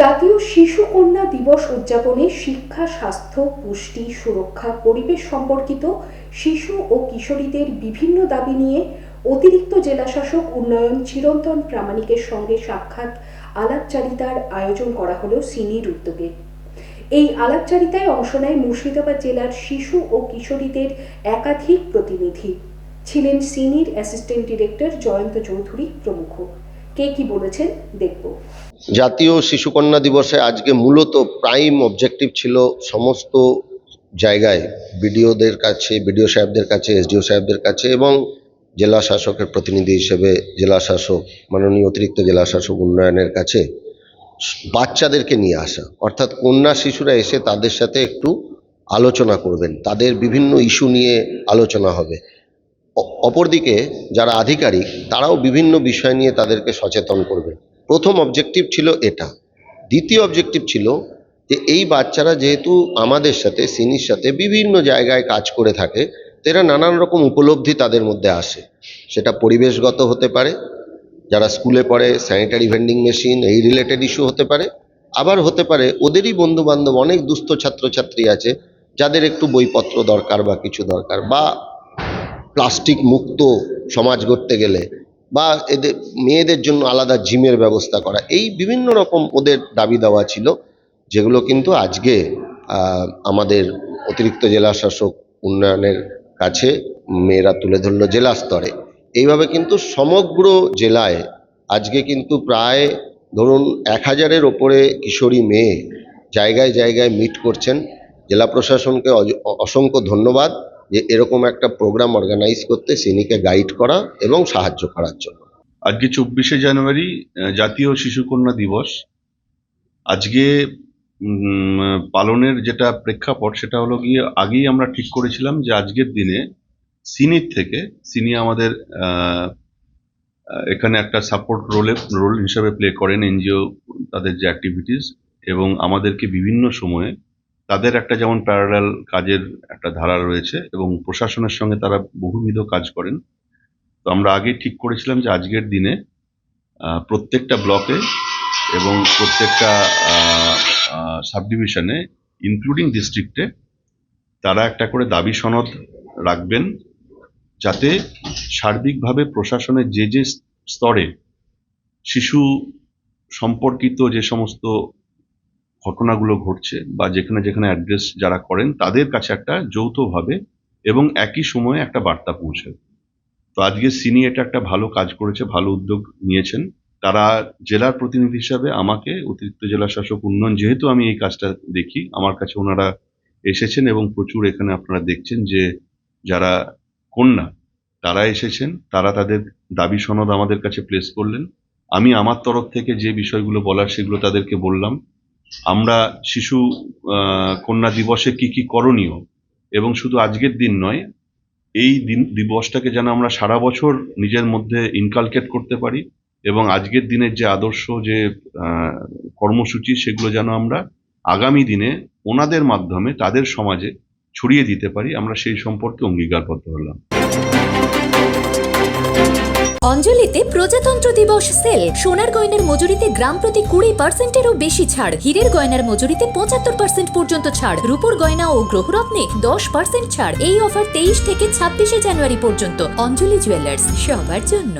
জাতীয় শিশু কন্যা দিবস উদযাপনে শিক্ষা, স্বাস্থ্য, পুষ্টি, সুরক্ষা, পরিবেশ সম্পর্কিত শিশু ও কিশোরীদের বিভিন্ন দাবি নিয়ে অতিরিক্ত জেলাশাসক উন্নয়ন, চিরন্তন প্রামাণিকের সঙ্গে সাক্ষাৎ আলাপচারিতার আয়োজন করা হলো সিনির উদ্যোগে। এই আলাপচারিতায় অংশ নেয় মুর্শিদাবাদ জেলার শিশু ও কিশোরীদের একাধিক প্রতিনিধি। ছিলেন senior assistant director Jayanta Chowdhury প্রমুখ। কে কি বলেছেন দেখব। জাতীয় শিশুকন্যা দিবসে আজকে মূলত প্রাইম অবজেক্টিভ ছিল সমস্ত জায়গায় বিডিওদের কাছে, বিডিও সাহেবদের কাছে, এসডিও সাহেবদের কাছে এবং জেলা শাসকের প্রতিনিধি হিসেবে জেলা শাসক, মাননীয় অতিরিক্ত জেলা শাসক উন্নয়নের কাছে বাচ্চাদেরকে নিয়ে আসা। অর্থাৎ কন্যা শিশুরা এসে তাদের সাথে একটু আলোচনা করবেন। তাদের বিভিন্ন ইস্যু নিয়ে আলোচনা হবে। অপরদিকে যারা আধিকারিক, তারাও বিভিন্ন বিষয় নিয়ে তাদেরকে সচেতন করবে। প্রথম অবজেক্টিভ ছিল এটা। দ্বিতীয় অবজেক্টিভ ছিল যে এই বাচ্চারা যেহেতু আমাদের সাথে, সিনির সাথে বিভিন্ন জায়গায় কাজ করে থাকে, তো এরা নানান রকম উপলব্ধি তাদের মধ্যে আসে। সেটা পরিবেশগত হতে পারে, যারা স্কুলে পড়ে স্যানিটারি ভেন্ডিং মেশিন এই রিলেটেড ইস্যু হতে পারে। আবার হতে পারে, ওদেরই বন্ধুবান্ধব অনেক দুস্থ ছাত্রছাত্রী আছে, যাদের একটু বইপত্র দরকার বা কিছু দরকার, বা প্লাস্টিক মুক্ত সমাজ গড়তে গেলে বা এদের, মেয়েদের জন্য আলাদা জিমের ব্যবস্থা করা, এই বিভিন্ন রকম ওদের দাবি দেওয়া ছিল, যেগুলো কিন্তু আজকে আমাদের অতিরিক্ত জেলা শাসক উন্নয়নের কাছে মেয়েরা তুলে ধরল জেলা স্তরে। এইভাবে কিন্তু সমগ্র জেলায় আজকে কিন্তু প্রায় ধরুন এক হাজারের ওপরে কিশোরী মেয়ে জায়গায় জায়গায় মিট করছেন। জেলা প্রশাসনকে অসংখ্য ধন্যবাদ। যে এরকম একটা প্রোগ্রাম অর্গানাইজ করতে সিনিকে গাইড করা এবং সাহায্য করার জন্য। আজকে চব্বিশে জানুয়ারি জাতীয় শিশুকন্যা দিবস। আজকে পালনের যেটা প্রেক্ষাপট, সেটা হলো গিয়ে আগেই আমরা ঠিক করেছিলাম যে আজকের দিনে সিনির থেকে, সিনি আমাদের এখানে একটা সাপোর্ট রোলে রোল হিসাবে প্লে করেন, এনজিও তাদের যে অ্যাক্টিভিটিস এবং আমাদেরকে বিভিন্ন সময়ে তাদের একটা যেমন প্যারালাল কাজের একটা ধারা রয়েছে এবং প্রশাসনের সঙ্গে তারা বহুবিধ কাজ করেন। তো আমরা আগে ঠিক করেছিলাম যে আজকের দিনে প্রত্যেকটা ব্লকে এবং প্রত্যেকটা সাব ডিভিশনে ইনক্লুডিং ডিস্ট্রিক্টে তারা একটা করে দাবি সনদ রাখবেন যাতে সার্বিকভাবে প্রশাসনের যে যে স্তরে শিশু সম্পর্কিত যে সমস্ত ঘটনাগুলো ঘটছে বা যেখানে যেখানে অ্যাড্রেস যারা করেন, তাদের কাছে একটা যৌথভাবে এবং একই সময়ে একটা বার্তা পৌঁছায় তো আজকে সিনি এটা একটা ভালো কাজ করেছে, ভালো উদ্যোগ নিয়েছেন। তারা জেলার প্রতিনিধি হিসাবে আমাকে, অতিরিক্ত জেলা শাসক উন্নয়ন, যেহেতু আমি এই কাজটা দেখি, আমার কাছে ওনারা এসেছেন এবং প্রচুর এখানে আপনারা দেখছেন যে যারা কন্যা, তারা এসেছেন, তারা তাদের দাবি সনদ আমাদের কাছে প্লেস করলেন। আমি আমার তরফ থেকে যে বিষয়গুলো বলার, সেগুলো তাদেরকে বললাম। আমরা শিশু কন্যা দিবসে কি কি করণীয়? এবং শুধু আজকের দিন নয়, এই দিন, দিবসটাকে যেন আমরা সারা বছর নিজের মধ্যে ইনকালকেট করতে পারি এবং আজকের দিনের যে আদর্শ, যে কর্মসূচি, সেগুলো যেন আমরা আগামী দিনে ওনাদের মাধ্যমে তাদের সমাজে ছড়িয়ে দিতে পারি, আমরা সেই সম্পর্কে অঙ্গীকারবদ্ধ হলাম। অঞ্জলিতে প্রজাতন্ত্র দিবস সেল। সোনার গয়নার মজুরিতে গ্রাম প্রতি কুড়ি পার্সেন্টেরও বেশি ছাড়। হীরের গয়নার মজুরিতে পঁচাত্তর পার্সেন্ট পর্যন্ত ছাড়। রূপোর গয়না ও গ্রহরত্নে দশ পার্সেন্ট ছাড়। এই অফার তেইশ থেকে ছাব্বিশে জানুয়ারি পর্যন্ত। অঞ্জলি জুয়েলার্স, সবার জন্য।